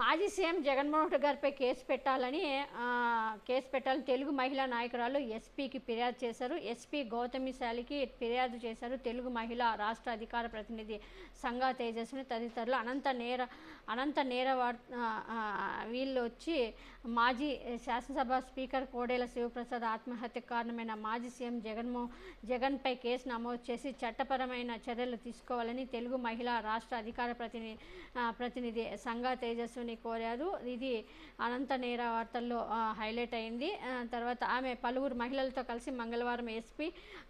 మాజీ సీఎం జగన్మోహన్ రెడ్డి గారిపై కేసు పెట్టాలని కేసు పెట్టాలని తెలుగు మహిళా నాయకురాలు ఎస్పీకి ఫిర్యాదు చేశారు. ఎస్పీ గౌతమి శాలికి ఫిర్యాదు చేశారు. తెలుగు మహిళా రాష్ట్ర అధికార ప్రతినిధి సంఘ తేజస్విని తదితరులు అనంత నేర అనంత నేర వీళ్ళు వచ్చి మాజీ శాసనసభ స్పీకర్ కోడేల శివప్రసాద్ ఆత్మహత్యకు కారణమైన మాజీ సీఎం జగన్మోహన్ జగన్పై కేసు నమోదు చేసి చట్టపరమైన చర్యలు తీసుకోవాలని తెలుగు మహిళా రాష్ట్ర అధికార ప్రతినిధి ప్రతినిధి సంగా తేజస్విని కోరారు. ఇది అనంత నేర వార్తల్లో హైలైట్ అయింది. తర్వాత ఆమె పలువురు మహిళలతో కలిసి మంగళవారం ఎస్పీ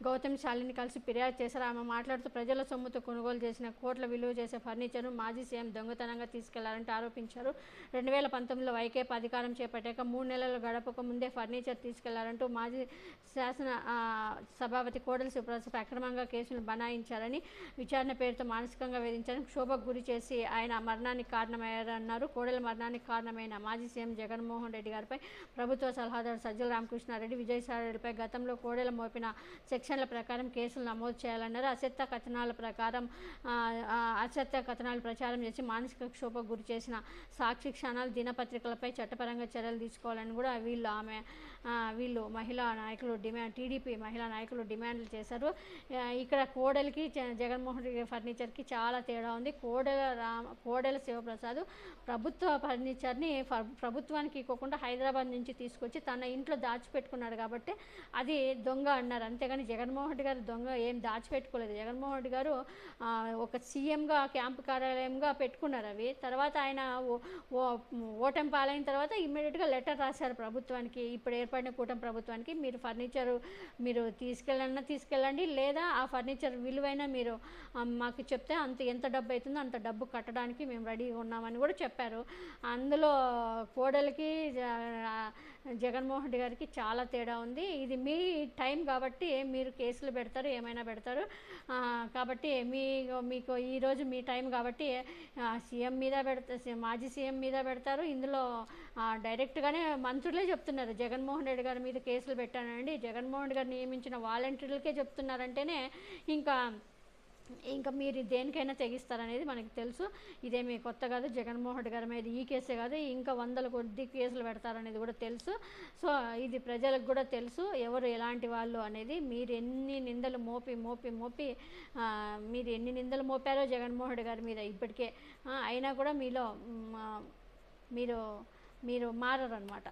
గౌతమ్ శాలిని కలిసి ఫిర్యాదు చేశారు. ఆమె మాట్లాడుతూ ప్రజల సొమ్ముతో కొనుగోలు చేసిన కోట్ల విలువ చేసే ఫర్నిచర్ను మాజీ సీఎం దొంగతనంగా తీసుకెళ్ళారంటూ ఆరోపించారు. రెండు వేల పంతొమ్మిదిలో వైకేపీ అధికారం చేపట్టాక మూడు నెలలు గడపక ముందే ఫర్నిచర్ తీసుకెళ్ళారంటూ మాజీ శాసన సభాపతి కోడల శివప్రసాద్ అక్రమంగా కేసులు బనాయించారని విచారణ పేరుతో మానసికంగా వేధించారని క్షోభకు గురి చేసి ఆయన మరణానికి కారణమయ్యారన్నారు. కోడెల మరణానికి కారణమైన మాజీ సీఎం జగన్మోహన్ రెడ్డి గారిపై ప్రభుత్వ సలహాదారు సజ్జల రామకృష్ణారెడ్డి విజయసాయిరెడ్డిపై గతంలో కోడెల మోపిన సెక్షన్ల ప్రకారం కేసులు నమోదు చేయాలన్నారు. అసత్య కథనాల ప్రకారం అసత్య కథనాలు ప్రచారం చేసి మానసిక క్షోభకు గురి చేసిన సాక్షి క్షణాలు దినపత్రికలపై చట్టపరంగా చర్యలు తీసుకోవాలని కూడా వీళ్ళు ఆమె వీళ్ళు మహిళా నాయకులు డిమాండ్ టీడీపీ మహిళా నాయకులు డిమాండ్లు చేశారు. ఇక్కడ కోడలికి జగన్మోహన్ రెడ్డి ఫర్నిచర్కి చాలా తేడా ఉంది. కోడెల రామ కోడెల శివప్రసాద్ ప్రభుత్వ ప్రభుత్వ ఫర్నిచర్ని ప్రభుత్వానికి ఇవ్వకుండా హైదరాబాద్ నుంచి తీసుకొచ్చి తన ఇంట్లో దాచిపెట్టుకున్నాడు కాబట్టి అది దొంగ అన్నారు. అంతేగాని జగన్మోహన్ రెడ్డి గారు దొంగ ఏం దాచిపెట్టుకోలేదు. జగన్మోహన్ రెడ్డి గారు ఒక సీఎంగా క్యాంపు కార్యాలయంగా పెట్టుకున్నారు అవి. తర్వాత ఆయన ఓ- ఓ- ఓటమి పాలైన తర్వాత ఇమ్మీడియట్గా లెటర్ రాశారు ప్రభుత్వానికి. ఇప్పుడు ఏర్పడిన కూటమి ప్రభుత్వానికి మీరు ఫర్నిచర్ మీరు తీసుకెళ్ళన్నా తీసుకెళ్ళండి లేదా ఆ ఫర్నిచర్ విలువైన మీరు మాకు చెప్తే అంత ఎంత డబ్బు అవుతుందో అంత డబ్బు కట్టడానికి మేము రెడీగా ఉన్నామని కూడా చెప్పారు. అందులో కోడలికి జ- జగన్మోహన్ రెడ్డి గారికి చాలా తేడా ఉంది. ఇది మీ టైం కాబట్టి మీరు కేసులు పెడతారు ఏమైనా పెడతారు. కాబట్టి మీ మీకు ఈరోజు మీ టైం కాబట్టి సీఎం మీద పెడతారు మాజీ సీఎం మీద పెడతారు. ఇందులో డైరెక్ట్గానే మంత్రులే చెప్తున్నారు. జగన్మోహన్ రెడ్డి గారి మీద కేసులు పెట్టానండి. జగన్మోహన్ రెడ్డి గారు నియమించిన వాలంటీర్లకే చెప్తున్నారంటేనే ఇంకా ఇంకా మీరు దేనికైనా తెగిస్తారనేది మనకి తెలుసు. ఇదేమి కొత్త కాదు జగన్మోహన్ రెడ్డి గారి మీద ఈ కేసే కాదు ఇంకా వందల కొద్ది కేసులు పెడతారనేది కూడా తెలుసు. సో ఇది ప్రజలకు కూడా తెలుసు ఎవరు ఎలాంటి వాళ్ళు అనేది. మీరు ఎన్ని నిందలు మోపి మోపి మోపి మీరు ఎన్ని నిందలు మోపారో జగన్మోహన్ రెడ్డి గారి మీద ఇప్పటికే. అయినా కూడా మీలో మీరు మీరు మారరు అనమాట